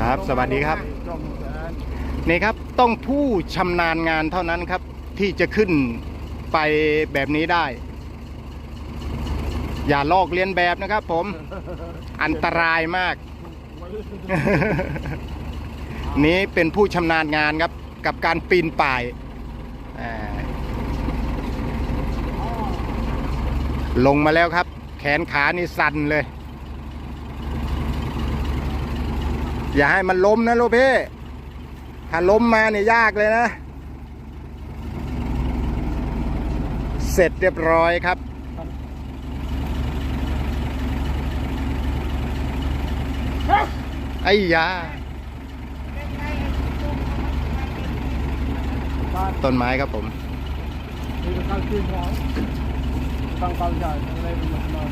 ครับ สวัสดีครับ นี่ครับต้องผู้ชำนาญงานเท่านั้นครับ ที่จะขึ้นไปแบบนี้ได้ อย่าลอกเลียนแบบนะครับผม อันตรายมาก นี้เป็นผู้ชำนาญงานครับ กับการปีนป่ายลงมาแล้วครับ แขนขานี่สั่นเลย อย่าให้มันล้มนะลูกพี่ถ้าล้มมาเนี่ยยากเลยนะ เสร็จเรียบร้อยครับ ไอ้ยา ต้นไม้ครับผมมีกระทั่งที่หัวตั้งเป้าใหญ่อะไรเป็นหมดเลย